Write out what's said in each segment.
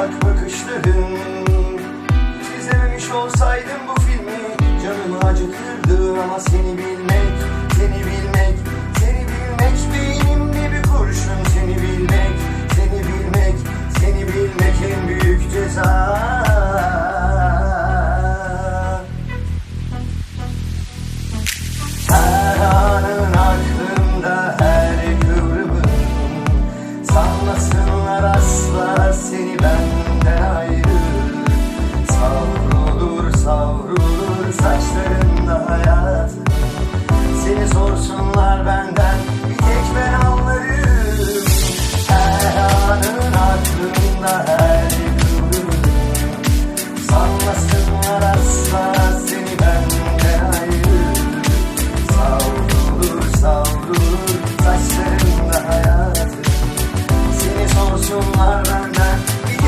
uzak bakışların izlememiş olsaydım bu filmi Canımı acıtırdı ama seni bilmek Seni bilmek, seni bilmek Beynimde bir kurşun seni bilmek Seni bilmek, seni bilmek en büyük ceza. Her anın aklımda her kıvrımın Sanmasınlar asla seni benden sorsunlar benden bir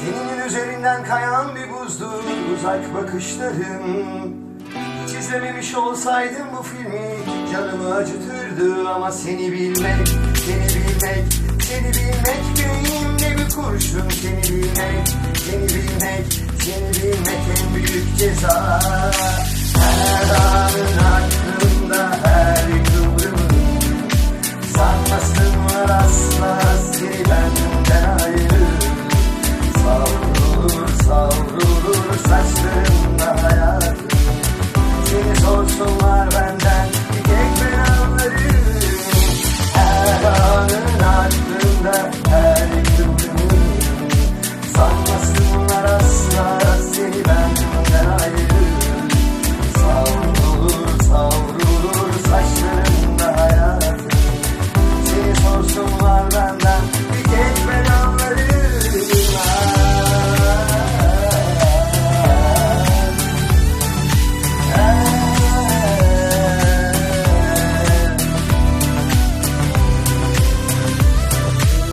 Teninin üzerinden kayan bir buzdur uzak bakışların izlememiş olsaydım bu filmi Canımı acıtırdı. Ama seni bilmek Seni bilmek Seni bilmek beynimde bir kurşun. Seni bilmek Seni bilmek Seni bilmek en büyük ceza. Her anın aklımda her kıvrımın Sanmasın var asla seni benden so love and